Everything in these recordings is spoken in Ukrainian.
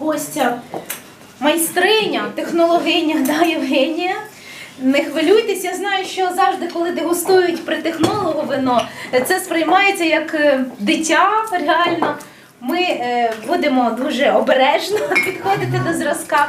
гостя майстриня, технологиня да, Євгенія. Не хвилюйтесь, я знаю, що завжди, коли дегустують при технологу вино, це сприймається як е, дитя реально. Ми е, будемо дуже обережно підходити до зразка.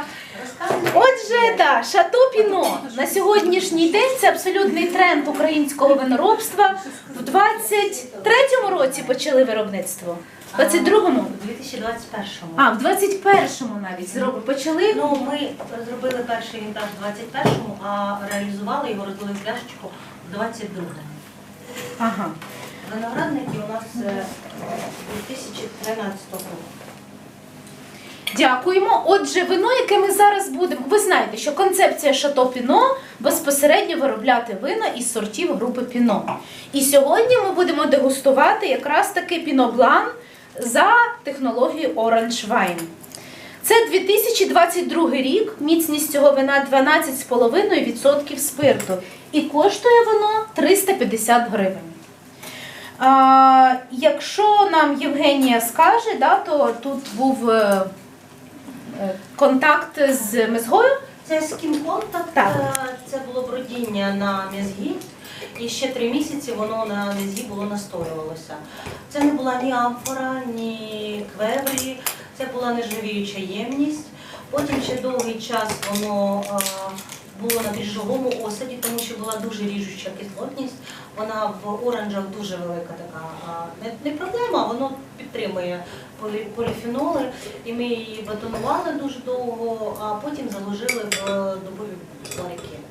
Отже, да, шато піно на сьогоднішній день це абсолютний тренд українського виноробства. В 23-му році почали виробництво. В 22-му? У 2021-му. А, в 21-му навіть зробили. Почали. Ну, ми зробили перший вінтаж в 21-му, а реалізували його, розлили в пляшечку в 22-му. Ага. Виноградники у нас е, 2013 року. Дякуємо. Отже, вино, яке ми зараз будемо. Ви знаєте, що концепція Шато Піно безпосередньо виробляти вина із сортів групи Піно. І сьогодні ми будемо дегустувати якраз таки Піно Блан за технологією Orange Wine. Це 2022 рік, міцність цього вина 12,5% спирту. І коштує воно 350 гривень. А, якщо нам Євгенія скаже, да, то тут був е, е, контакт з мезгою. Це скін-контакт, Так. е, це було бродіння на м'язгі. І ще три місяці воно на м'язгі було настоювалося. Це не була ні амфора, ні квеврі, це була нержавіюча ємність. Потім ще довгий час воно було на дріжджовому осаді, тому що була дуже ріжуча кислотність. Вона в оранжах дуже велика така. Не, проблема, воно підтримує полі, поліфеноли. І ми її бетонували дуже довго, а потім заложили в дубові барики.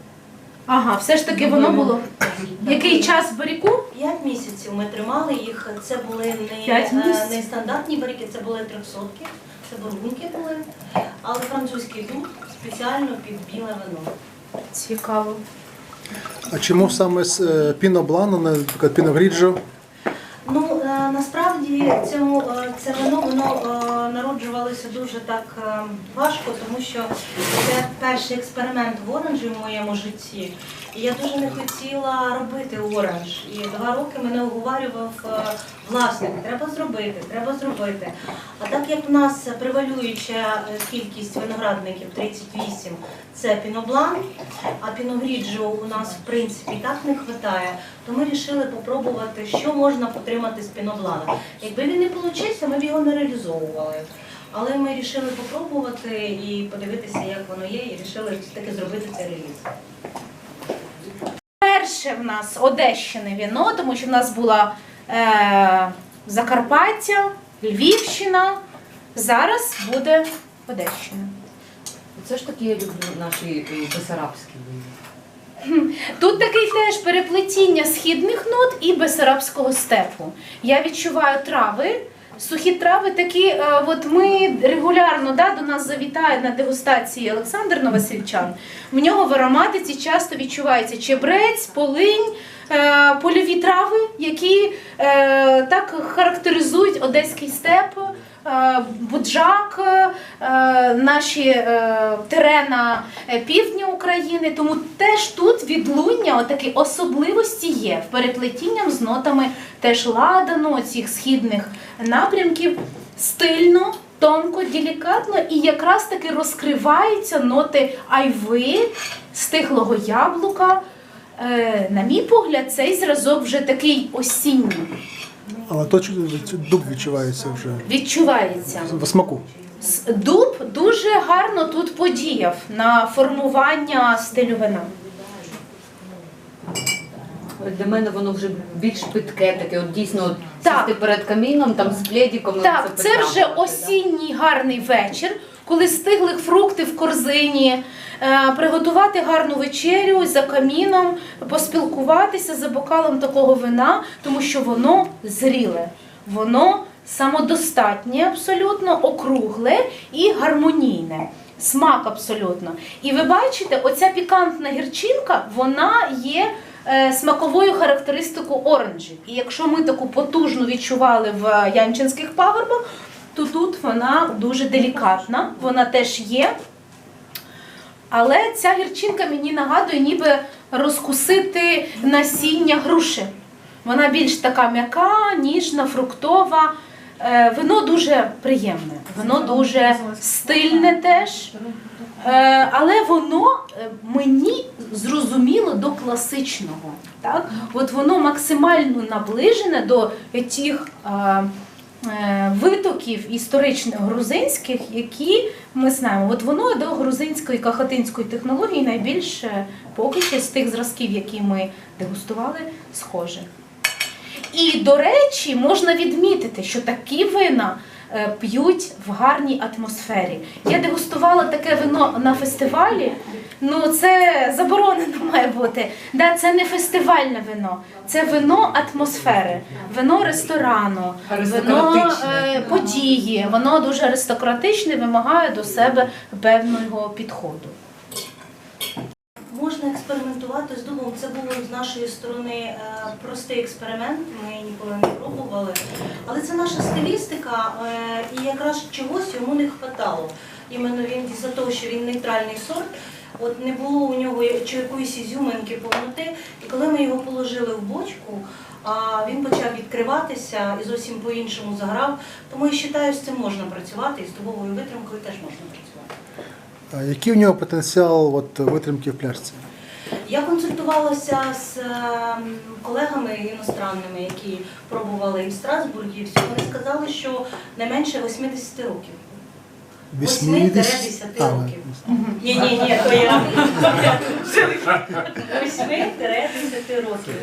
Ага, все ж таки воно було. Який час в баріку? П'ять місяців ми тримали їх. Це були не, П'ять е, місяців? не стандартні барики, це були трьохсотки, це бургунки були, але французький дух спеціально під біле вино. Цікаво. А чому саме з е, Піно Блано, наприклад, Піно Гріджо? Е, насправді цьому е, це вино воно е, народжувалося дуже так е, важко, тому що це перший експеримент в оранжі в моєму житті. І я дуже не хотіла робити оранж. І два роки мене уговарював е, власник, треба зробити, треба зробити. А так як в нас превалююча е, кількість виноградників 38 це піноблан, а піногріджо у нас в принципі так не вистачає, то ми вирішили попробувати, що можна потримати з піноблана. Якби він не вийшов, ми б його не реалізовували. Але ми вирішили попробувати і подивитися, як воно є, і вирішили таки зробити цей реліз. Перше в нас Одещини віно, тому що в нас була е, Закарпаття, Львівщина. Зараз буде Одещина. Це ж таки я люблю наші е, бесарабські вина. Тут такий теж переплетіння східних нот і бесарабського степу. Я відчуваю трави. Сухі трави такі, е, от ми регулярно да, до нас завітає на дегустації Олександр Новосельчан. В нього в ароматиці часто відчувається чебрець, полинь, польові трави, які е, так характеризують одеський степ. е, Буджак, е, наші е, терена е, півдня України, тому теж тут відлуння, отакі особливості є в переплетінням з нотами теж ладану, цих східних напрямків, стильно, тонко, делікатно і якраз таки розкриваються ноти айви, стиглого яблука. Е, На мій погляд, цей зразок вже такий осінній. Але то дуб відчувається вже Відчувається. в смаку. Дуб дуже гарно тут подіяв на формування стилю вина. Для мене воно вже більш питке, таке, от дійсно от Так. сісти перед каміном, там з пледиком. ну, Так, це вже осінній гарний вечір, коли стигли фрукти в корзині, е, приготувати гарну вечерю за каміном, поспілкуватися за бокалом такого вина, тому що воно зріле, воно самодостатнє, абсолютно округле і гармонійне. Смак абсолютно. І ви бачите, оця пікантна гірчинка, вона є е, смаковою характеристикою оранжів. І якщо ми таку потужну відчували в янчинських пагорбах, то тут вона дуже делікатна, вона теж є. Але ця гірчинка мені нагадує, ніби розкусити насіння груші. Вона більш така м'яка, ніжна, фруктова. Е, Вино дуже приємне, вино дуже стильне теж. Е, Але воно е, мені зрозуміло до класичного. Так? От воно максимально наближене до тих витоків історичних грузинських, які ми знаємо. От воно до грузинської кахатинської технології найбільше поки з тих зразків, які ми дегустували, схоже. І, до речі, можна відмітити, що такі вина е, п'ють в гарній атмосфері. Я дегустувала таке вино на фестивалі. Ну, це заборонено має бути. Да, це не фестивальне вино, це вино атмосфери, вино ресторану, вино е, події. Воно дуже аристократичне, вимагає до себе певного підходу. Можна експериментувати з дубом. Це був з нашої сторони е, простий експеримент. Ми ніколи не пробували. Але це наша стилістика, е, і якраз чогось йому не хватало. Іменно він із-за того, що він нейтральний сорт. От не було у нього чи якоїсь ізюминки повноти. І коли ми його положили в бочку, а він почав відкриватися і зовсім по-іншому заграв. Тому я вважаю, з цим можна працювати, і з дубовою витримкою теж можна працювати. Який в нього потенціал от, витримки в пляшці? Я консультувалася з ем, колегами іностранними, які пробували і в Страсбургі, всі. Вони сказали, що не менше 80 років. 8-10 років. Ні, ні, ні, то я 8-10 років.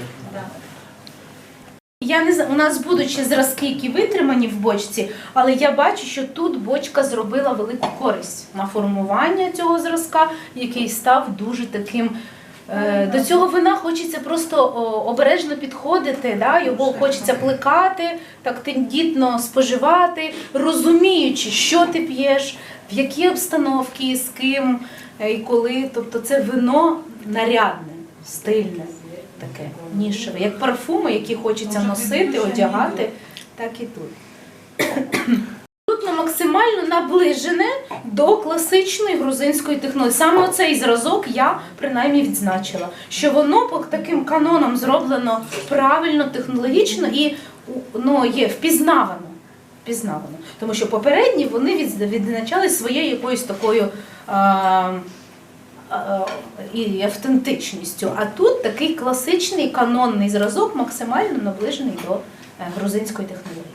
Я не знаю, у нас будуть ще зразки, які витримані в бочці, але я бачу, що тут бочка зробила велику користь на формування цього зразка, який став дуже таким. Е, До цього вина хочеться просто обережно підходити, да? його хочеться плекати, так тендітно споживати, розуміючи, що ти п'єш, в які обстановки, з ким е, і коли. Тобто це вино нарядне, стильне, таке нішеве, як парфуми, які хочеться носити, одягати, так і тут. Абсолютно максимально наближене до класичної грузинської технології. Саме оцей зразок я принаймні відзначила, що воно по таким канонам зроблено правильно, технологічно і ну, є впізнавано. впізнавано. Тому що попередні вони відз- відзначались своєю якоюсь такою. А, і автентичністю. А тут такий класичний канонний зразок, максимально наближений до е, грузинської технології.